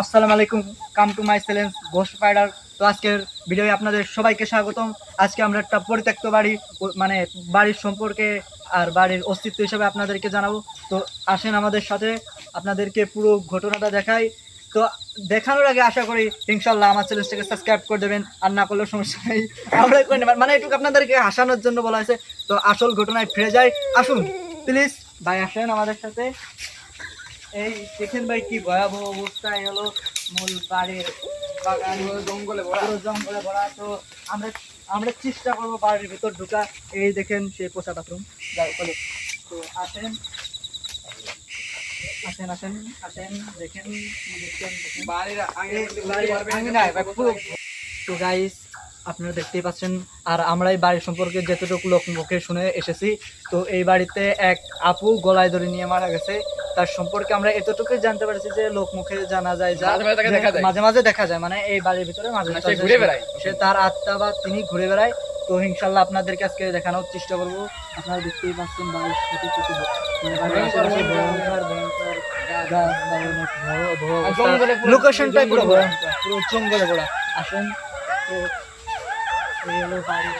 আসসালামু আলাইকুম, come to my challenge ঘোষ স্পাইডার তো আজকের ভিডিওয়ে আপনাদের সবাইকে স্বাগতম। আজকে আমরা একটা পরিত্যক্ত বাড়ি মানে বাড়ির সম্পর্কে আর বাড়ির অস্তিত্ব হিসাবে আপনাদেরকে জানাব। তো আসেন আমাদের সাথে, আপনাদেরকে পুরো ঘটনাটা দেখাই। তো দেখানোর আগে আশা করি ইনশাল্লাহ আমার চ্যানেলটাকে সাবস্ক্রাইব করে দেবেন, আর না করলেও সমস্যা নেই। আমরা করে নেবেন। মানে এটুকু আপনাদেরকে হাসানোর জন্য বলা হয়েছে। তো আসল ঘটনায় ফিরে যাই। আসুন প্লিজ ভাই আসেন আমাদের সাথে। এই দেখেন ভাই কি ভয়াবহ অবস্থা এই হলো মূল বাড়ির বাগান জঙ্গলে ভরা। জঙ্গলে ভরা তো আমরা আমরা চেষ্টা করব বাড়ির ভিতর ঢুকা এই দেখেন সেই পোষা বাথরুম। যার ফলে তো আসেন। আসেন আসেন আসেন দেখেন দেখেন। বাড়ির আঙিনায় তো গাইস আপনারা দেখতেই পাচ্ছেন। আর আমরা এই বাড়ির সম্পর্কে যতটুকু লোক মুখে শুনে এসেছি তো এই বাড়িতে এক আপু গলায় ধরে নিয়ে মারা গেছে। তার সম্পর্কে আমরা এতটুকুই জানতে পারছি যে লোক মুখে জানা যায় যা মাঝে মাঝে দেখা যায়। মানে এই বাড়ির ভিতরে মাঝে মানে মাঝে ঘুরে বেড়ায়। সে তার আত্মা বা তিনি ঘুরে বেড়ায়। তো ইনশাল্লাহ আপনাদেরকে আজকে দেখানোর চেষ্টা করব। আপনারা দেখতেই পাচ্ছেন বাড়ির সাথে কিছু মানে। জঙ্গলে পুরো- লোকেশনটাই পুরো জঙ্গলে ভয়ঙ্কর। পুরো জঙ্গলে ভরা আসেন তো এই হলো বাড়ি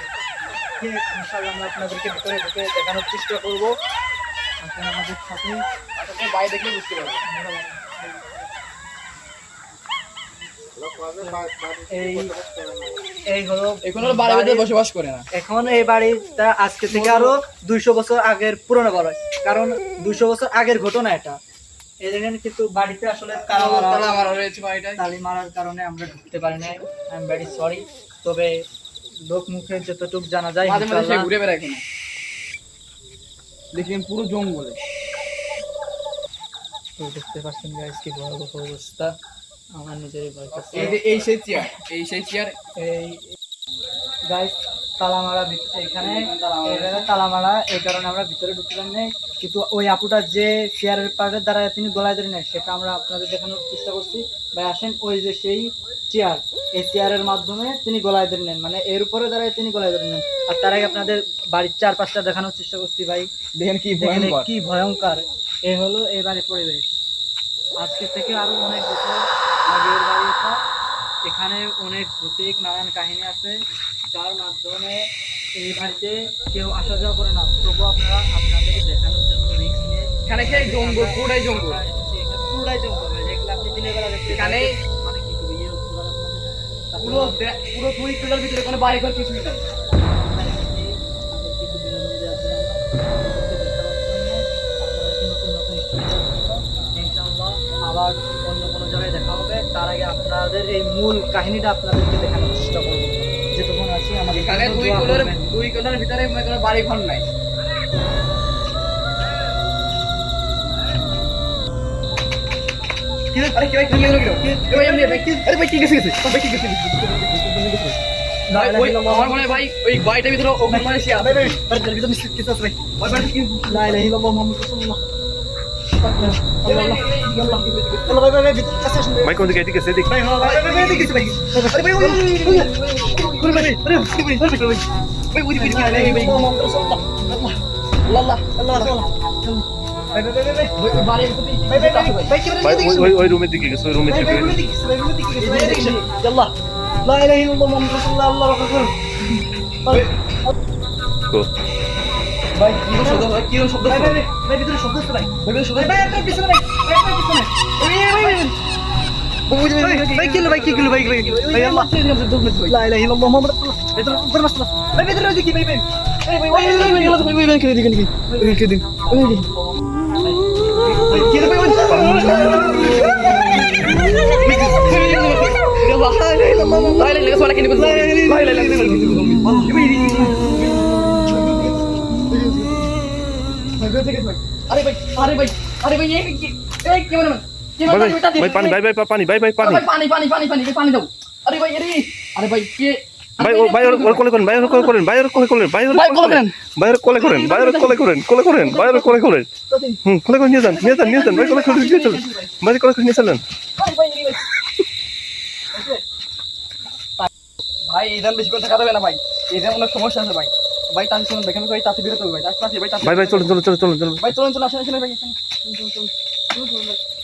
ইনশাল্লাহ আমরা আপনাদেরকে ভিতরে ঢুকে দেখানোর চেষ্টা করব। আসেন আমাদের সাথে আপনাকে দেখলে বুঝতে পারবেন। এই এই হলো এখন এই বাড়িটা আজকে থেকে আরও দুইশো বছর আগের পুরনো বাড়ি। কারণ দুইশো বছর আগের ঘটনা এটা। এই দেখেন কিন্তু বাড়িতে আসলে তালি মারার কারণে আমরা ঢুকতে পারি না আই এম ভেরি সরি তবে লোক মুখে যতটুকু জানা যায় মাঝে মাঝে সে ঘুরে বেড়ায় এখানে দেখলেন পুরো জঙ্গলে। তো দেখতে পাচ্ছেন গাইস কি ভয়াবহ অবস্থা। আমার নিজেরই ভয় করছে এই সেই চেয়ার এই সেই চেয়ার এই গাইস তালামারা এখানে তালামারা এই কারণে আমরা ভিতরে ঢুকতে পারি নাই কিন্তু ওই আপুটা যে চেয়ারের পাড়ের দ্বারা তিনি গলায় ধরে নেয় সেটা আমরা আপনাদের দেখানোর চেষ্টা করছি। ভাই আসেন ওই যে সেই চেয়ার এই চেয়ারের মাধ্যমে তিনি গলায় ধরে নেন মানে এর উপরে দাঁড়ায় তিনি গলায় ধরে নেন। আর তার আগে আপনাদের বাড়ির চার পাঁচটা দেখানোর চেষ্টা করছি ভাই। দেখেন কি দেখেন কি ভয়ঙ্কর। এ হলো এই বাড়ির পরিবেশ। আজকে থেকে আরও অনেক বছর আগের বাড়িটা এখানে অনেক ভূতিক নানান কাহিনী আছে যার মাধ্যমে এই বাড়িতে কেউ আসা যাওয়া করে না। তবু আপনারা আপনাদের দেখানোর জন্য রিক্স নিয়ে এখানে কি জঙ্গল পুরাই জঙ্গল। হ্যাঁ, পুরাই জঙ্গল। যেগুলো আপনি দিনের বেলা দেখতে এখানে মানে কি ইয়ে হচ্ছে পুরো পুরো দুই কিলোর ভিতরে কোনো বাড়ি ঘর কিছুই নেই আবার অন্য কোনো জায়গায় দেখা তার আগে আপনাদের এই মূল কাহিনীটা আপনাদেরকে দেখানোর চেষ্টা করব যেটুকুন আছি আমার এখানে দুই কোলের দুই কোলের ভিতরে মনে করো বাড়ি ঘর নাই ভাই ওই বাড়িটার ভিতরে مايك وانت قاعد كسيدك يلا. لا اله الا الله محمد رسول الله الله اكبر ভাই কি শব্দ ভাই কি শব্দ ভাই ভাই ভাই ভিতরে শব্দ হচ্ছে ভাই ভাই ভিতরে শব্দ ভাই আপনার পিছনে ভাই ভাই আপনার পিছনে ভাই ভাই ভাই ভাই আরে ভাই আরে ভাই আরে ভাই এই কি এই কি মানে কি ভাই ভাই ভাই পানি ভাই। ভাই পানি ভাই ভাই পানি। পানি পানি পানি পানি পানি দাও। আরে ভাই আরে আরে ভাই কে ভাই ভাই ওর ওর কোলে করেন ভাই ওর কোলে করেন ভাই ওর কোলে করেন ভাই ওর কোলে কোলে করেন। ভাই ওর কোলে করেন ভাই ওর কোলে করেন কোলে করেন ভাই ওর কোলে করেন। হুম কোলে করে নিয়ে যান নিয়ে যান নিয়ে যান ভাই কোলে করে নিয়ে চলেন। ভাই কোলে করে নিয়ে চলেন। ভাই আরে ভাই। ভাই এদান বেশি করে থাকা যাবে না ভাই। এদান অনেক সমস্যা আছে ভাই। ভাই তাতে চলুন ভাই ভাই তাতে বেরোতে হবে ভাই ভাই ভাই চলুন চলুন চলুন চলুন ভাই চলুন চলুন আসেন আসেন ভাই চলুন চলুন চলুন চলুন